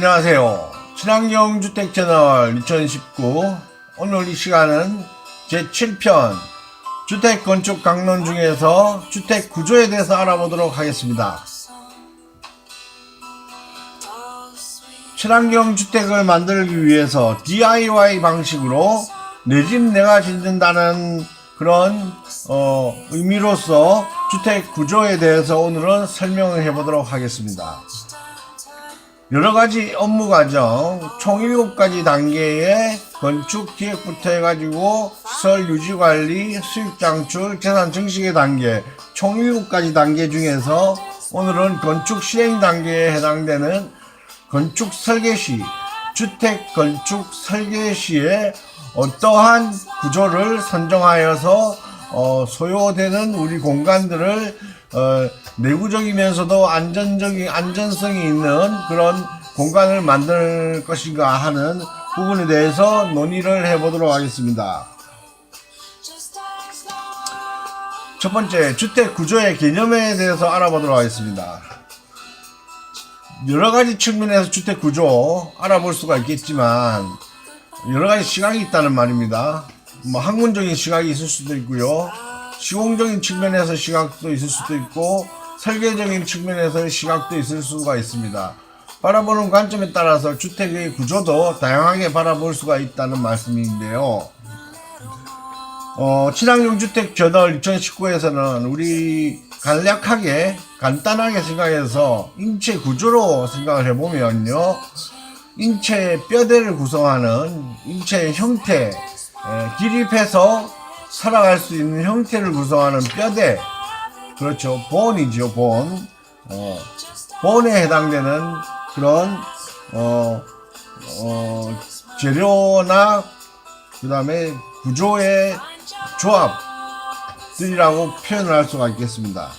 안녕하세요. 친환경 주택 채널 2019 오늘 이 시간은 제 7편 주택 건축 강론 중에서 주택 구조에 대해서 알아보도록 하겠습니다. 친환경 주택을 만들기 위해서 DIY 방식으로 내 집 내가 짓는다는 그런 어, 의미로서 주택 구조에 대해서 오늘은 설명을 해보도록 하겠습니다. 여러 가지 업무 과정, 총 7가지 단계의 건축 기획부터 해가지고 시설 유지 관리, 수익 창출, 재산 증식의 단계, 총 7가지 단계 중에서 오늘은 건축 실행 단계에 해당되는 건축 설계 시, 주택 건축 설계 시에 어떠한 구조를 선정하여서 어, 소요되는 우리 공간들을 어, 내구적이면서도 안전적인 안전성이 있는 그런 공간을 만들 것인가 하는 부분에 대해서 논의를 해보도록 하겠습니다. 첫 번째 주택 구조의 개념에 대해서 알아보도록 하겠습니다. 여러 가지 측면에서 주택 구조 알아볼 수가 있겠지만 여러 가지 시각이 있다는 말입니다. 뭐 학문적인 시각이 있을 수도 있고요. 시공적인 측면에서 시각도 있을 수도 있고 설계적인 측면에서 시각도 있을 수가 있습니다. 바라보는 관점에 따라서 주택의 구조도 다양하게 바라볼 수가 있다는 말씀인데요. 어, 친환경 주택 저널 2019에서는 우리 간략하게 간단하게 생각해서 인체 구조로 생각을 해보면요. 인체의 뼈대를 구성하는 인체의 형태, 에, 기립해서 살아갈 수 있는 형태를 구성하는 뼈대, 그렇죠. 본이죠, 본. 어, 본에 해당되는 그런, 어, 어, 재료나, 그 다음에 구조의 조합들이라고 표현을 할 수가 있겠습니다.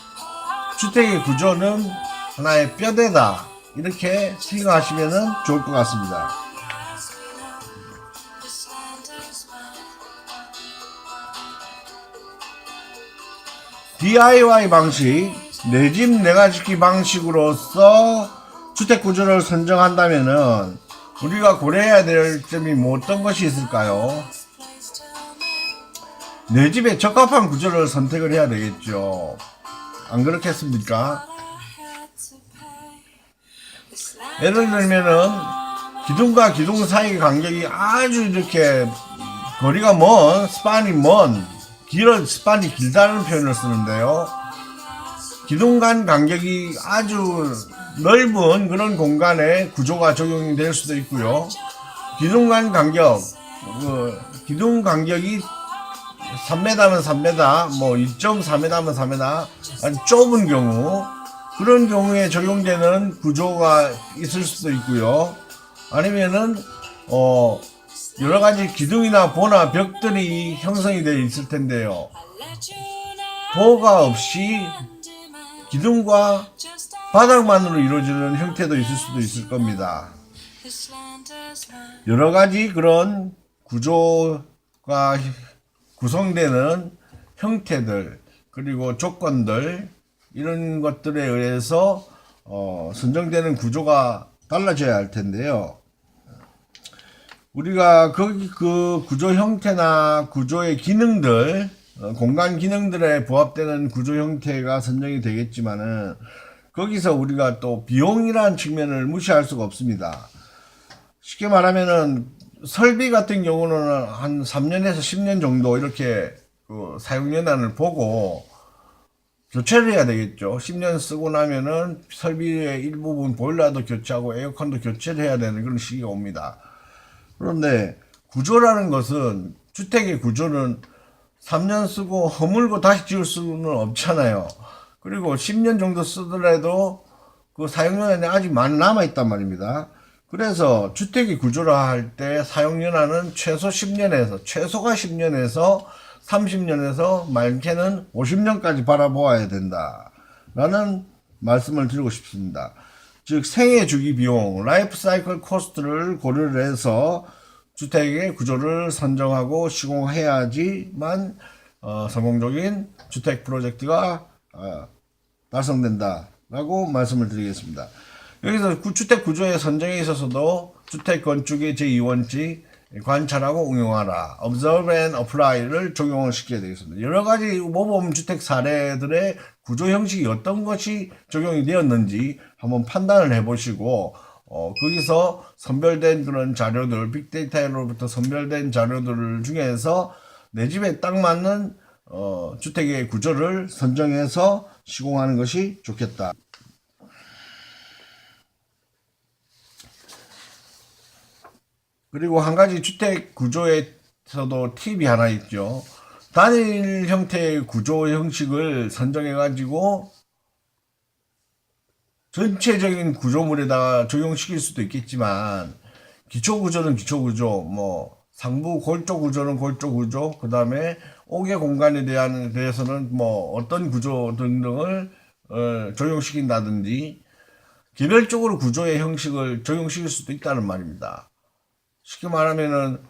주택의 구조는 하나의 뼈대다. 이렇게 생각하시면 좋을 것 같습니다. DIY 방식, 내 집 내가 짓기 방식으로서 주택 구조를 선정한다면은 우리가 고려해야 될 점이 뭐 어떤 것이 있을까요? 내 집에 적합한 구조를 선택을 해야 되겠죠. 안 그렇겠습니까? 예를 들면은 기둥과 기둥 사이 간격이 아주 이렇게 거리가 먼 스판이 먼 길어 스판이 길다는 표현을 쓰는데요. 기둥 간 간격이 아주 넓은 그런 공간에 구조가 적용이 될 수도 있고요. 기둥 간 간격, 그 기둥 간격이 3m면 3m, 뭐 2.4m면 4m, 아주 좁은 경우 그런 경우에 적용되는 구조가 있을 수도 있고요. 아니면은 어 여러 가지 기둥이나 보나 벽들이 형성이 되어 있을 텐데요. 보가 없이 기둥과 바닥만으로 이루어지는 형태도 있을 수도 있을 겁니다. 여러 가지 그런 구조가 구성되는 형태들 그리고 조건들 이런 것들에 의해서 어, 선정되는 구조가 달라져야 할 텐데요. 우리가 거기 그 구조 형태나 구조의 기능들 어, 공간 기능들에 부합되는 구조 형태가 선정이 되겠지만은 거기서 우리가 또 비용이라는 측면을 무시할 수가 없습니다. 쉽게 말하면은 설비 같은 경우는 한 3년에서 10년 정도 이렇게 그 사용 연한을 보고 교체를 해야 되겠죠. 10년 쓰고 나면은 설비의 일부분 보일러도 교체하고 에어컨도 교체를 해야 되는 그런 시기가 옵니다. 그런데 구조라는 것은 주택의 구조는 3년 쓰고 허물고 다시 지을 수는 없잖아요. 그리고 10년 정도 쓰더라도 그 사용연한이 아직 많이 남아있단 말입니다. 그래서 주택의 구조라 할 때 사용연한은 최소 10년에서, 최소가 10년에서 30년에서 많게는 50년까지 바라보아야 된다. 라는 말씀을 드리고 싶습니다. 즉, 생애 주기 비용, 라이프 사이클 코스트를 고려를 해서 주택의 구조를 선정하고 시공해야지만 어, 성공적인 주택 프로젝트가 어, 달성된다라고 말씀을 드리겠습니다. 여기서 구- 주택 구조의 선정에 있어서도 주택 건축의 제2원칙 관찰하고 응용하라. observe and apply를 적용을 시켜야 되겠습니다. 여러 가지 모범 주택 사례들의 구조 형식이 어떤 것이 적용이 되었는지 한번 판단을 해보시고 어, 거기서 선별된 그런 자료들, 빅데이터로부터 선별된 자료들 중에서 내 집에 딱 맞는 어, 주택의 구조를 선정해서 시공하는 것이 좋겠다. 그리고 한 가지 주택 구조에서도 팁이 하나 있죠. 단일 형태의 구조 형식을 선정해 가지고 전체적인 구조물에다가 적용시킬 수도 있겠지만 기초 구조는 기초 구조, 뭐 상부 골조 구조는 골조 구조, 그 다음에 옥의 공간에 대한 대해서는 뭐 어떤 구조 등등을 어, 적용시킨다든지 개별적으로 구조의 형식을 적용시킬 수도 있다는 말입니다. 쉽게 말하면은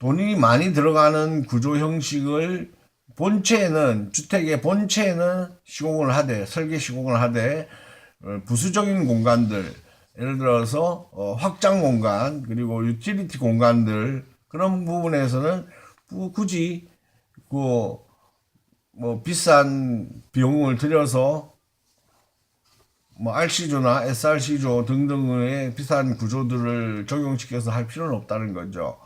돈이 많이 들어가는 구조 형식을 본체에는 주택의 본체에는 시공을 하되 설계 시공을 하되 어, 부수적인 공간들 예를 들어서 어, 확장 공간 그리고 유틸리티 공간들 그런 부분에서는 구- 굳이 그 뭐 비싼 비용을 들여서 뭐 RC조나 SRC조 등등의 비싼 구조들을 적용시켜서 할 필요는 없다는 거죠.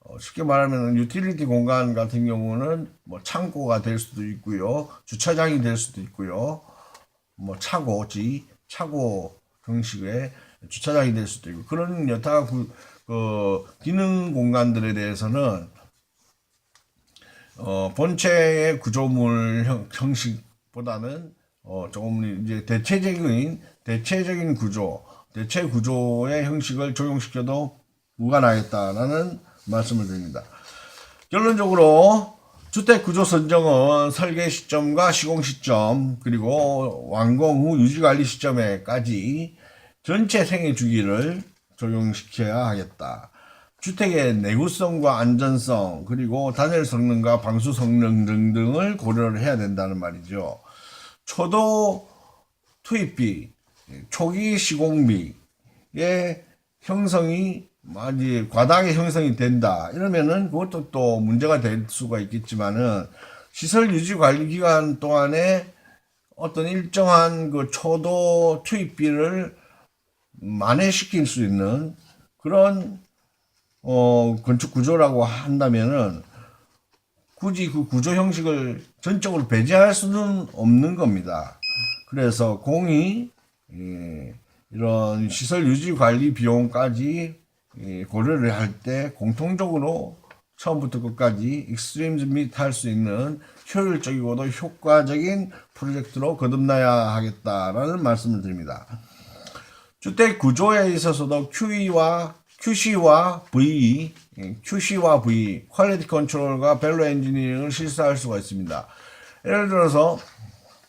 어, 쉽게 말하면 유틸리티 공간 같은 경우는 뭐 창고가 될 수도 있고요, 주차장이 될 수도 있고요, 뭐 차고지, 차고 형식의 주차장이 될 수도 있고 그런 여타 구, 그 기능 공간들에 대해서는 어, 본체의 구조물 형, 형식보다는 어, 조금 이제 대체적인 대체적인 구조, 대체 구조의 형식을 적용시켜도 무관하겠다라는 말씀을 드립니다. 결론적으로 주택 구조 선정은 설계 시점과 시공 시점 그리고 완공 후 유지 관리 시점에까지 전체 생애 주기를 적용시켜야 하겠다. 주택의 내구성과 안전성 그리고 단열 성능과 방수 성능 등등을 고려를 해야 된다는 말이죠. 초도 투입비, 초기 시공비의 형성이 많이 과다하게 형성이 된다. 이러면은 그것도 또 문제가 될 수가 있겠지만은 시설 유지 관리 기간 동안에 어떤 일정한 그 초도 투입비를 만회시킬 수 있는 그런 어, 건축 구조라고 한다면은 굳이 그 구조 형식을 전적으로 배제할 수는 없는 겁니다. 그래서 공이 예, 이런 시설 유지 관리 비용까지 예, 고려를 할 때 공통적으로 처음부터 끝까지 익스트림즈 및할수 있는 효율적이고도 효과적인 프로젝트로 거듭나야 하겠다라는 말씀을 드립니다. 주택 구조에 있어서도 QE와 QC와 VE, 예, QC와 VE, 퀄리티 컨트롤과 밸류 엔지니어링을 실시할 수가 있습니다. 예를 들어서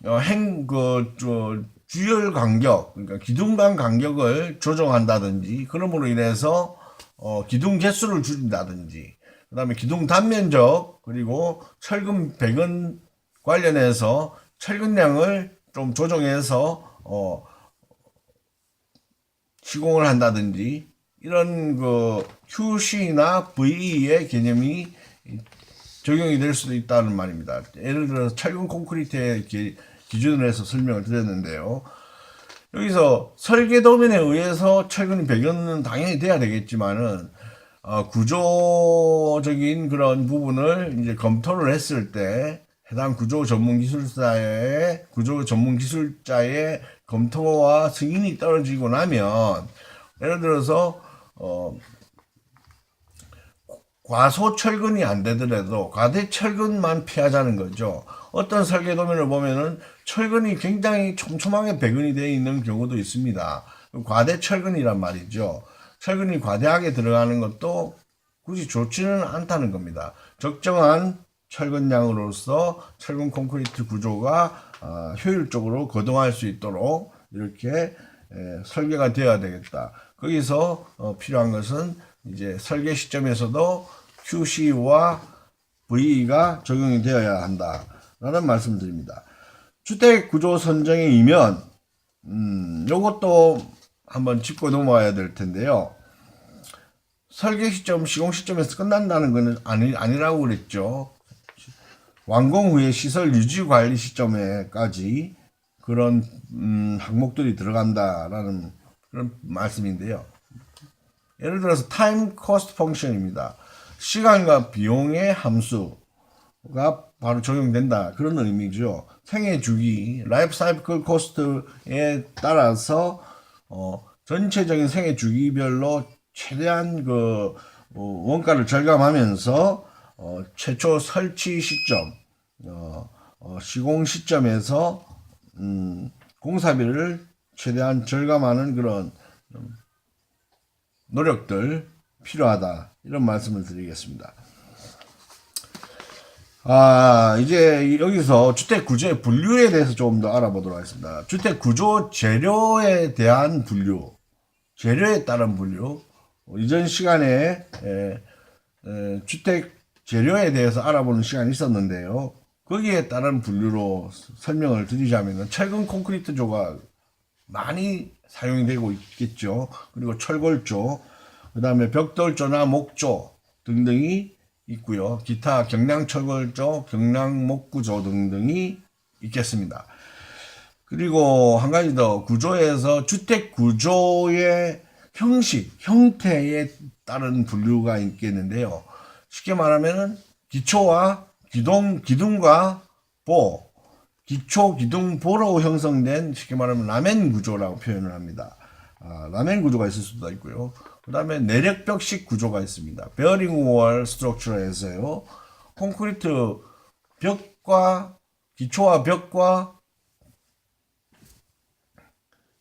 어, 행, 그, 저, 주열 간격, 그러니까 기둥 간 간격을 조정한다든지, 그러므로 인해서, 어, 기둥 개수를 줄인다든지, 그 다음에 기둥 단면적, 그리고 철근 배근 관련해서 철근량을 좀 조정해서, 어, 시공을 한다든지, 이런 그 QC나 VE의 개념이 적용이 될 수도 있다는 말입니다. 예를 들어서 철근 콘크리트의 기, 기준으로 해서 설명을 드렸는데요. 여기서 설계 도면에 의해서 철근이 배경은 당연히 돼야 되겠지만은 어, 구조적인 그런 부분을 이제 검토를 했을 때 해당 구조 전문 기술사의 구조 전문 기술자의 검토와 승인이 떨어지고 나면 예를 들어서 어, 과소 철근이 안 되더라도 과대 철근만 피하자는 거죠. 어떤 설계 도면을 보면은 철근이 굉장히 촘촘하게 배근이 되어 있는 경우도 있습니다. 과대 철근이란 말이죠. 철근이 과대하게 들어가는 것도 굳이 좋지는 않다는 겁니다. 적정한 철근량으로서 철근 콘크리트 구조가 어, 효율적으로 거동할 수 있도록 이렇게 에, 설계가 되어야 되겠다. 거기서 어, 필요한 것은 이제 설계 시점에서도 QC와 VE가 적용이 되어야 한다라는 말씀을 드립니다. 주택 구조 선정에 이면 음, 요것도 한번 짚고 넘어와야 될 텐데요. 설계 시점, 시공 시점에서 끝난다는 것은 아니, 아니라고 그랬죠. 완공 후에 시설 유지 관리 시점에까지 그런 음, 항목들이 들어간다라는 그런 말씀인데요. 예를 들어서 타임 코스트 펑션입니다. 시간과 비용의 함수가 바로 적용된다. 그런 의미죠. 생애 주기, 라이프 사이클 코스트에 따라서 어, 전체적인 생애 주기별로 최대한 그 어, 원가를 절감하면서 어, 최초 설치 시점, 어, 어, 시공 시점에서 음, 공사비를 최대한 절감하는 그런 음, 노력들 필요하다 이런 말씀을 드리겠습니다. 아 이제 여기서 주택 구조의 분류에 대해서 조금 더 알아보도록 하겠습니다. 주택 구조 재료에 대한 분류, 재료에 따른 분류. 어, 이전 시간에 에, 에, 주택 재료에 대해서 알아보는 시간이 있었는데요. 거기에 따른 분류로 설명을 드리자면 최근 콘크리트 조각 많이 사용이 되고 있겠죠. 그리고 철골조, 그 다음에 벽돌조나 목조 등등이 있고요. 기타 경량 철골조, 경량 목구조 등등이 있겠습니다. 그리고 한 가지 더 구조에서 주택 구조의 형식, 형태에 따른 분류가 있겠는데요. 쉽게 말하면은 기초와 기둥, 기둥과 보, 기초 기둥 보로 형성된 쉽게 말하면 라멘 구조라고 표현을 합니다. 아, 라멘 구조가 있을 수도 있고요. 그 다음에 내력벽식 구조가 있습니다. 베어링 월 스트럭처에서요. 콘크리트 벽과 기초와 벽과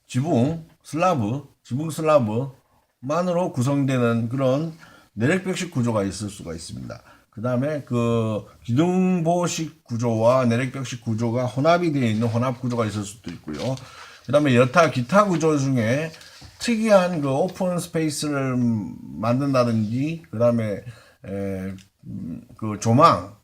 지붕 슬라브, 지붕 슬라브만으로 구성되는 그런 내력벽식 구조가 있을 수가 있습니다. 그 다음에 그 기둥보식 구조와 내력벽식 구조가 혼합이 되어 있는 혼합 구조가 있을 수도 있고요. 그 다음에 여타 기타 구조 중에 특이한 그 오픈 스페이스를 만든다든지, 그 다음에 그 조망,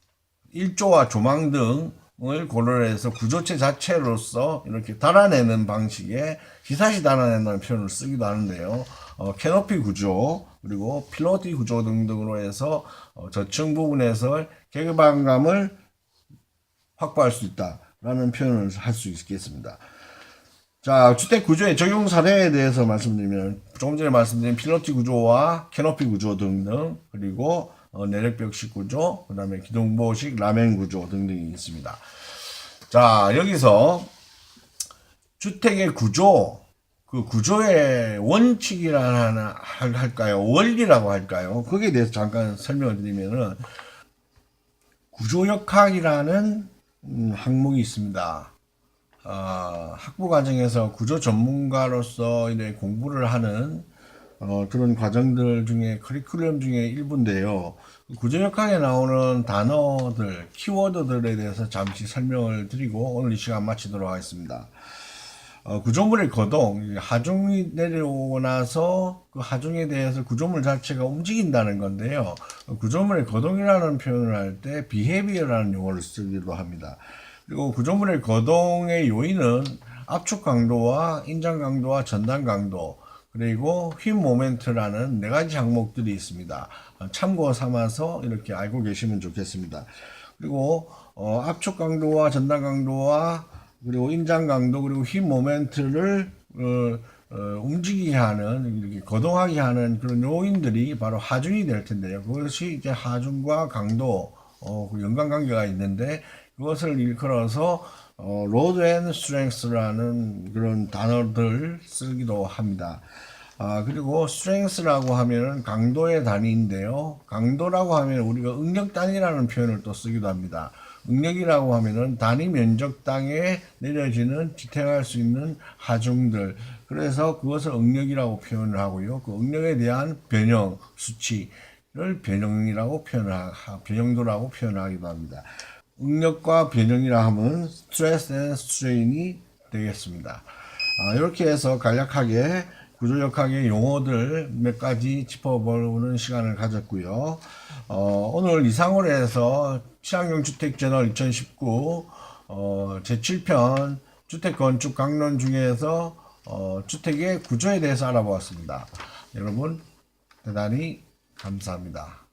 일조와 조망 등을 고려해서 구조체 자체로서 이렇게 달아내는 방식의 기사시 달아낸다는 표현을 쓰기도 하는데요. 어, 캐노피 구조 그리고 필로티 구조 등등으로 해서 어, 저층 부분에서 계급안감을 확보할 수 있다라는 표현을 할 수 있겠습니다. 자, 주택 구조의 적용 사례에 대해서 말씀드리면 조금 전에 말씀드린 필로티 구조와 캐노피 구조 등등 그리고 어, 내력벽식 구조, 그다음에 기둥보식 라멘 구조 등등이 있습니다. 자, 여기서 주택의 구조, 그 구조의 원칙이라 할까요? 원리라고 할까요? 거기에 대해서 잠깐 설명을 드리면은 구조역학이라는 음, 항목이 있습니다. 어, 학부 과정에서 구조 전문가로서 이제 공부를 하는 어, 그런 과정들 중에 커리큘럼 중에 일부인데요. 구조역학에 나오는 단어들, 키워드들에 대해서 잠시 설명을 드리고 오늘 이 시간 마치도록 하겠습니다. 어, 구조물의 거동, 하중이 내려오고 나서 그 하중에 대해서 구조물 자체가 움직인다는 건데요. 구조물의 거동이라는 표현을 할 때 비헤비어라는 용어를 쓰기도 합니다. 그리고 구조물의 거동의 요인은 압축 강도와 인장 강도와 전단 강도, 그리고 휨 모멘트라는 네 가지 항목들이 있습니다. 참고 삼아서 이렇게 알고 계시면 좋겠습니다. 그리고 어, 압축 강도와 전단 강도와 그리고 인장 강도 그리고 휨 모멘트를 어, 어, 움직이게 하는 이렇게 거동하게 하는 그런 요인들이 바로 하중이 될 텐데요. 그것이 이제 하중과 강도 어, 그 연관 관계가 있는데 그것을 일컬어서 어, 로드 앤 스트렝스라는 그런 단어들 쓰기도 합니다. 아, 그리고 스트렝스라고 하면은 강도의 단위인데요. 강도라고 하면 우리가 응력 단위라는 표현을 또 쓰기도 합니다. 응력이라고 하면은 단위 면적 땅에 내려지는 지탱할 수 있는 하중들. 그래서 그것을 응력이라고 표현을 하고요. 그 응력에 대한 변형 수치를 변형이라고 표현을 하, 변형도라고 표현하기도 합니다. 응력과 변형이라 하면 스트레스 앤 스트레인이 되겠습니다. 아, 이렇게 해서 간략하게 구조역학의 용어들 몇 가지 짚어보는 시간을 가졌고요. 어, 오늘 해서 친환경 주택 제널 2019 어, 제7편 주택 건축 강론 중에서 어, 주택의 구조에 대해서 알아보았습니다. 여러분 대단히 감사합니다.